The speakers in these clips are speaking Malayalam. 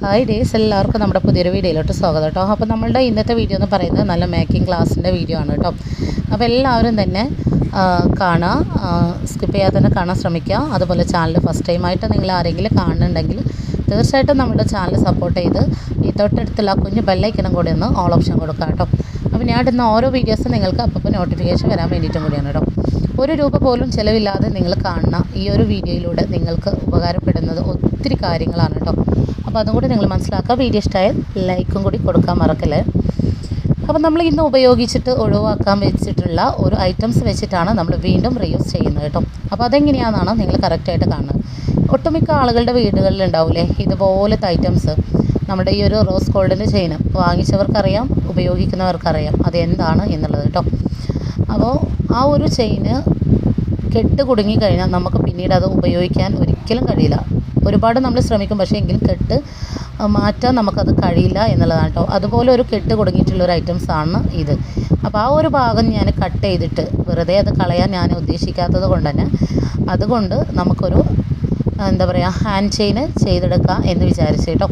ഹായ് ഡേയ്സ് എല്ലാവർക്കും നമ്മുടെ പുതിയൊരു വീഡിയോയിലോട്ട് സ്വാഗതം കേട്ടോ. അപ്പോൾ നമ്മളുടെ ഇന്നത്തെ വീഡിയോ എന്ന് പറയുന്നത് നല്ല മേക്കിംഗ് ക്ലാസ്സിന്റെ വീഡിയോ ആണ് കേട്ടോ. അപ്പോൾ എല്ലാവരും തന്നെ കാണുക സ്കിപ്പ് ചെയ്യാതെ തന്നെ കാണാൻ ശ്രമിക്കുക. അതുപോലെ ചാനൽ ഫസ്റ്റ് ടൈമായിട്ട് നിങ്ങൾ ആരെങ്കിലും കാണുന്നുണ്ടെങ്കിൽ തീർച്ചയായിട്ടും നമ്മുടെ ചാനൽ സപ്പോർട്ട് ചെയ്ത് ഈ തൊട്ടടുത്തുള്ള കുഞ്ഞ് ബെല്ലൈക്കണം കൂടി ഒന്ന് ഓൾ ഓപ്ഷൻ കൊടുക്കാം കേട്ടോ. അപ്പോൾ ഞാൻ ഇടുന്ന ഓരോ വീഡിയോസും നിങ്ങൾക്ക് അപ്പോൾ നോട്ടിഫിക്കേഷൻ വരാൻ വേണ്ടിയിട്ടും കൂടിയാണ് കേട്ടോ ഒരു രൂപ പോലും ചിലവില്ലാതെ നിങ്ങൾ കാണുന്ന ഈ ഒരു വീഡിയോയിലൂടെ നിങ്ങൾക്ക് ഉപകാരപ്പെടുന്നത് ഒത്തിരി കാര്യങ്ങളാണ് കേട്ടോ അപ്പോൾ അതും കൂടി നിങ്ങൾ മനസ്സിലാക്കുക വീഡിയോ ഇഷ്ടമായാൽ ലൈക്കും കൂടി കൊടുക്കാൻ മറക്കല്ലേ. അപ്പോൾ നമ്മൾ ഇന്ന് ഉപയോഗിച്ചിട്ട് ഒഴിവാക്കാൻ വെച്ചിട്ടുള്ള ഒരു ഐറ്റംസ് വെച്ചിട്ടാണ് നമ്മൾ വീണ്ടും റീയൂസ് ചെയ്യുന്നത് കേട്ടോ അപ്പോൾ അതെങ്ങനെയാണെന്നാണ് നിങ്ങൾ കറക്റ്റായിട്ട് കാണുന്നത്. ഒട്ടുമിക്ക ആളുകളുടെ വീടുകളിൽ ഉണ്ടാവില്ലേ ഇതുപോലത്തെ ഐറ്റംസ് നമ്മുടെ ഈ ഒരു റോസ് ഗോൾഡിന്റെ ചെയിൻ വാങ്ങിച്ചവർക്കറിയാം ഉപയോഗിക്കുന്നവർക്കറിയാം അതെന്താണ് എന്നുള്ളത് കേട്ടോ. അപ്പോൾ ആ ഒരു ചെയിന് കെട്ട് കുടുങ്ങിക്കഴിഞ്ഞാൽ നമുക്ക് പിന്നീട് അത് ഉപയോഗിക്കാൻ ഒരിക്കലും കഴിയില്ല. ഒരുപാട് നമ്മൾ ശ്രമിക്കും പക്ഷേ എങ്കിലും കെട്ട് മാറ്റാൻ നമുക്കത് കഴിയില്ല എന്നുള്ളതാണ് കേട്ടോ. അതുപോലെ ഒരു കെട്ട് കുടുങ്ങിയിട്ടുള്ള ഒരു ഐറ്റംസ് ആണ് ഇത്. അപ്പോൾ ആ ഒരു ഭാഗം ഞാൻ കട്ട് ചെയ്തിട്ട് വെറുതെ അത് കളയാൻ ഞാൻ ഉദ്ദേശിക്കാത്തത് കൊണ്ട് തന്നെ അതുകൊണ്ട് നമുക്കൊരു എന്താ പറയുക ഹാൻഡ് ചെയിന് ചെയ്തെടുക്കാം എന്ന് വിചാരിച്ചു കേട്ടോ.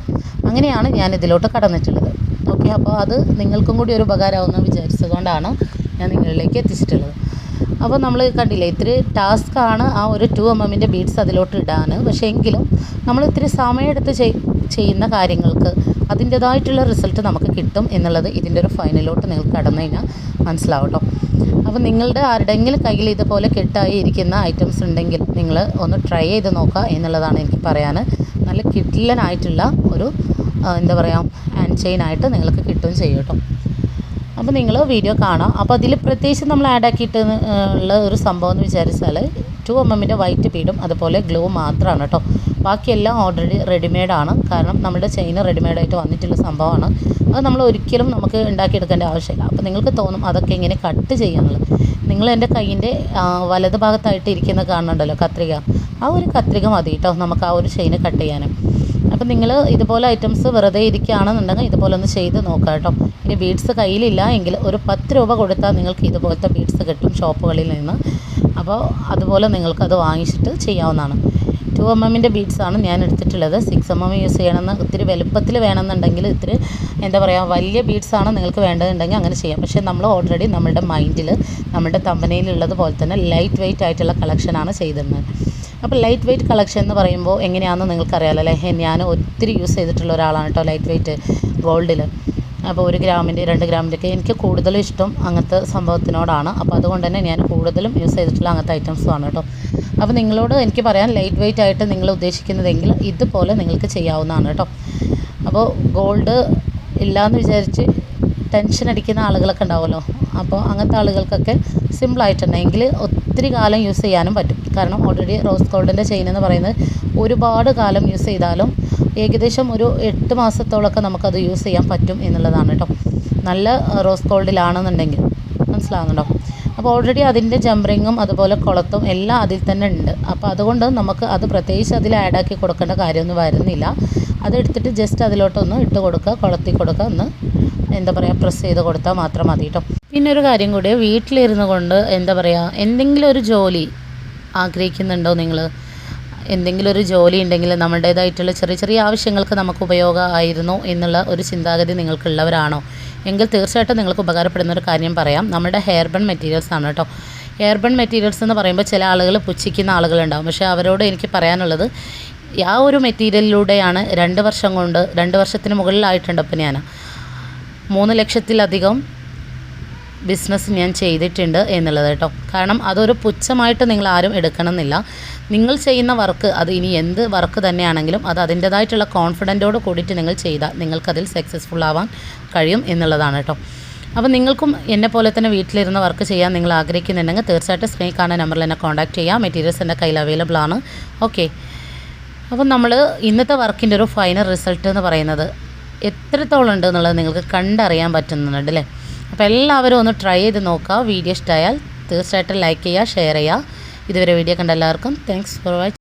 അങ്ങനെയാണ് ഞാൻ ഇതിലോട്ട് കടന്നിട്ടുള്ളത്. ഓക്കെ അപ്പോൾ അത് നിങ്ങൾക്കും കൂടി ഒരു ഉപകാരമാവുമെന്ന് വിചാരിച്ചതുകൊണ്ടാണ് ഞാൻ നിങ്ങളിലേക്ക് എത്തിച്ചിട്ടുള്ളത്. അപ്പോൾ നമ്മൾ കണ്ടില്ലേ ഇത്തിരി ടാസ്ക് ആണ് ആ ഒരു ടു എം എമ്മിന്റെ ബീഡ്സ് അതിലോട്ട് ഇടാൻ പക്ഷേ എങ്കിലും നമ്മൾ ഇത്തിരി സമയമെടുത്ത് ചെയ് ചെയ്യുന്ന കാര്യങ്ങൾക്ക് അതിന്റേതായിട്ടുള്ള റിസൾട്ട് നമുക്ക് കിട്ടും എന്നുള്ളത് ഇതിന്റെ ഒരു ഫൈനലോട്ട് നിങ്ങൾക്ക് കടന്നു കഴിഞ്ഞാൽ മനസ്സിലാവട്ടോ അപ്പോൾ നിങ്ങളുടെ ആരുടെങ്കിലും കയ്യിൽ ഇതുപോലെ കെട്ടായി ഇരിക്കുന്ന ഐറ്റംസ് ഉണ്ടെങ്കിൽ നിങ്ങൾ ഒന്ന് ട്രൈ ചെയ്ത് നോക്കുക എന്നുള്ളതാണ് എനിക്ക് പറയാൻ നല്ല കിട്ടില്ലനായിട്ടുള്ള ഒരു എന്താ പറയുക ഹാൻഡ് ചെയിൻ ആയിട്ട് നിങ്ങൾക്ക് കിട്ടുകയും ചെയ്യും കേട്ടോ. അപ്പോൾ നിങ്ങൾ വീഡിയോ കാണാം. അപ്പോൾ അതിൽ പ്രത്യേകിച്ച് നമ്മൾ ആഡ് ആക്കിയിട്ട് ഉള്ള ഒരു സംഭവം എന്ന് വിചാരിച്ചാൽ ടു എം എമ്മിന്റെ വൈറ്റ് പീഡും അതുപോലെ ഗ്ലൂ മാത്രമാണ് കേട്ടോ. ബാക്കിയെല്ലാം ഓൾറെഡി റെഡിമെയ്ഡാണ് കാരണം നമ്മുടെ ചെയിൻ റെഡിമെയ്ഡായിട്ട് വന്നിട്ടുള്ള സംഭവമാണ്. അത് നമ്മൾ ഒരിക്കലും നമുക്ക് ഉണ്ടാക്കിയെടുക്കേണ്ട ആവശ്യമില്ല. അപ്പോൾ നിങ്ങൾക്ക് തോന്നും അതൊക്കെ ഇങ്ങനെ കട്ട് ചെയ്യാന്നുള്ളത്. നിങ്ങൾ എന്റെ കയ്യിന്റെ വലത് ഭാഗത്തായിട്ട് ഇരിക്കുന്ന കാണുന്നുണ്ടല്ലോ കത്രിക. ആ ഒരു കത്രിക മതി കേട്ടോ നമുക്ക് ആ ഒരു ചെയിന് കട്ട് ചെയ്യാനും. അപ്പം നിങ്ങൾ ഇതുപോലെ ഐറ്റംസ് വെറുതെ ഇരിക്കുകയാണെന്നുണ്ടെങ്കിൽ ഇതുപോലെ ഒന്ന് ചെയ്ത് നോക്കാം കേട്ടോ. ഇനി ബീഡ്സ് കയ്യിലില്ല എങ്കിൽ ഒരു പത്ത് രൂപ കൊടുത്താൽ നിങ്ങൾക്ക് ഇതുപോലത്തെ ബീഡ്സ് കിട്ടും ഷോപ്പുകളിൽ നിന്ന്. അപ്പോൾ അതുപോലെ നിങ്ങൾക്കത് വാങ്ങിച്ചിട്ട് ചെയ്യാവുന്നതാണ്. ടു എം എമ്മിന്റെ ബീഡ്സാണ് ഞാൻ എടുത്തിട്ടുള്ളത്. സിക്സ് എം എം യൂസ് ചെയ്യണമെന്ന് ഇത്തിരി വലുപ്പത്തിൽ വേണമെന്നുണ്ടെങ്കിൽ ഇത്തിരി എന്താ പറയുക വലിയ ബീഡ്സാണ് നിങ്ങൾക്ക് വേണ്ടതുണ്ടെങ്കിൽ അങ്ങനെ ചെയ്യാം. പക്ഷേ നമ്മൾ ഓൾറെഡി നമ്മുടെ മൈൻഡിൽ നമ്മുടെ തമ്പനയിലുള്ളത് പോലെ തന്നെ ലൈറ്റ് വെയിറ്റ് ആയിട്ടുള്ള കളക്ഷനാണ് ചെയ്തിരുന്നത്. അപ്പോൾ ലൈറ്റ് വെയിറ്റ് കളക്ഷൻ എന്ന് പറയുമ്പോൾ എങ്ങനെയാണെന്ന് നിങ്ങൾക്കറിയാമല്ലോ അല്ലേ? ഞാൻ ഒത്തിരി യൂസ് ചെയ്തിട്ടുള്ള ഒരാളാണ് കേട്ടോ ലൈറ്റ് വെയിറ്റ് ഗോൾഡിൽ അപ്പോൾ ഒരു ഗ്രാമിന്റെ രണ്ട് ഗ്രാമിന്റെയൊക്കെ എനിക്ക് കൂടുതലും ഇഷ്ടം അങ്ങനത്തെ സംഭവത്തിനോടാണ്. അപ്പോൾ അതുകൊണ്ട് തന്നെ ഞാൻ കൂടുതലും യൂസ് ചെയ്തിട്ടുള്ള അങ്ങനത്തെ ഐറ്റംസുമാണ് കേട്ടോ. അപ്പോൾ നിങ്ങളോട് എനിക്ക് പറയാൻ ലൈറ്റ് വെയിറ്റ് ആയിട്ട് നിങ്ങൾ ഉദ്ദേശിക്കുന്നതെങ്കിൽ ഇതുപോലെ നിങ്ങൾക്ക് ചെയ്യാവുന്നതാണ് കേട്ടോ. അപ്പോൾ ഗോൾഡ് ഇല്ലയെന്ന് വിചാരിച്ച് ടെൻഷൻ അടിക്കുന്ന ആളുകളൊക്കെ ഉണ്ടാവുമല്ലോ. അപ്പോൾ അങ്ങനത്തെ ആളുകൾക്കൊക്കെ സിമ്പിളായിട്ടുണ്ടെങ്കിൽ ഒത്തിരി കാലം യൂസ് ചെയ്യാനും പറ്റും. കാരണം ഓൾറെഡി റോസ് ഗോൾഡിന്റെ ചെയിൻ എന്ന് പറയുന്നത് ഒരുപാട് കാലം യൂസ് ചെയ്താലും ഏകദേശം ഒരു എട്ട് മാസത്തോളമൊക്കെ നമുക്കത് യൂസ് ചെയ്യാൻ പറ്റും എന്നുള്ളതാണ് കേട്ടോ. നല്ല റോസ് ഗോൾഡിലാണെന്നുണ്ടെങ്കിൽ മനസ്സിലാകുന്നുണ്ടോ അപ്പോൾ ഓൾറെഡി അതിന്റെ ജംറിങ്ങും അതുപോലെ കുളത്തും എല്ലാം അതിൽ തന്നെ ഉണ്ട്. അപ്പോൾ അതുകൊണ്ട് നമുക്ക് അത് പ്രത്യേകിച്ച് അതിൽ ആഡാക്കി കൊടുക്കേണ്ട കാര്യമൊന്നും വരുന്നില്ല. അതെടുത്തിട്ട് ജസ്റ്റ് അതിലോട്ടൊന്ന് ഇട്ട് കൊടുക്കുക കൊളത്തി കൊടുക്കുക ഒന്ന് എന്താ പറയുക പ്രസ് ചെയ്ത് കൊടുത്താൽ മാത്രം മതി കേട്ടോ പിന്നെ ഒരു കാര്യം കൂടി വീട്ടിലിരുന്ന് കൊണ്ട് എന്താ പറയുക എന്തെങ്കിലും ഒരു ജോലി ആഗ്രഹിക്കുന്നുണ്ടോ നിങ്ങൾ എന്തെങ്കിലും ഒരു ജോലി ഉണ്ടെങ്കിൽ നമ്മുടേതായിട്ടുള്ള ചെറിയ ചെറിയ ആവശ്യങ്ങൾക്ക് നമുക്ക് ഉപയോഗമായിരുന്നു എന്നുള്ള ഒരു ചിന്താഗതി നിങ്ങൾക്കുള്ളവരാണോ? എങ്കിൽ തീർച്ചയായിട്ടും നിങ്ങൾക്ക് ഉപകാരപ്പെടുന്ന ഒരു കാര്യം പറയാം. നമ്മുടെ ഹെയർ ബൺ മെറ്റീരിയൽസ് ആണ് കേട്ടോ ഹെയർ ബൺ മെറ്റീരിയൽസ് എന്ന് പറയുമ്പോൾ ചില ആളുകൾ പുച്ഛിക്കുന്ന ആളുകളുണ്ടാവും. പക്ഷേ അവരോട് എനിക്ക് പറയാനുള്ളത് ആ ഒരു മെറ്റീരിയലിലൂടെയാണ് രണ്ട് വർഷം കൊണ്ട് രണ്ട് വർഷത്തിന് മുകളിലായിട്ടുണ്ട് അപ്പം ഞാൻ. മൂന്ന് ലക്ഷത്തിലധികം ബിസിനസ് ഞാൻ ചെയ്തിട്ടുണ്ട് എന്നുള്ളത് കേട്ടോ. കാരണം അതൊരു പുച്ഛമായിട്ട് നിങ്ങൾ ആരും എടുക്കണമെന്നില്ല. നിങ്ങൾ ചെയ്യുന്ന വർക്ക് അത് ഇനി എന്ത് വർക്ക് തന്നെയാണെങ്കിലും അത് അതിന്റേതായിട്ടുള്ള കോൺഫിഡന്റോട് കൂടിയിട്ട് നിങ്ങൾ ചെയ്താൽ നിങ്ങൾക്കതിൽ സക്സസ്ഫുൾ ആവാൻ കഴിയും എന്നുള്ളതാണ് കേട്ടോ. അപ്പോൾ നിങ്ങൾക്കും എന്നെ പോലെ തന്നെ വീട്ടിലിരുന്ന് വർക്ക് ചെയ്യാൻ നിങ്ങൾ ആഗ്രഹിക്കുന്നുണ്ടെങ്കിൽ തീർച്ചയായിട്ടും സ്ക്രീൻ കാണുന്ന നമ്പറിൽ എന്നെ കോൺടാക്റ്റ് ചെയ്യാം. മെറ്റീരിയൽസ് എന്റെ കയ്യിൽ അവൈലബിൾ ആണ്. ഓക്കെ അപ്പം നമ്മൾ ഇന്നത്തെ വർക്കിന്റെ ഒരു ഫൈനൽ റിസൾട്ട് എന്ന് പറയുന്നത് എത്രത്തോളം ഉണ്ട് എന്നുള്ളത് നിങ്ങൾക്ക് കണ്ടറിയാൻ പറ്റുന്നുണ്ട് അല്ലേ? അപ്പോൾ എല്ലാവരും ഒന്ന് ട്രൈ ചെയ്ത് നോക്കുക. വീഡിയോ ഇഷ്ടമായാൽ തീർച്ചയായിട്ടും ലൈക്ക് ചെയ്യുക ഷെയർ ചെയ്യുക. ഇതുവരെ വീഡിയോ കണ്ട എല്ലാവർക്കും താങ്ക്സ് ഫോർ വാച്ച്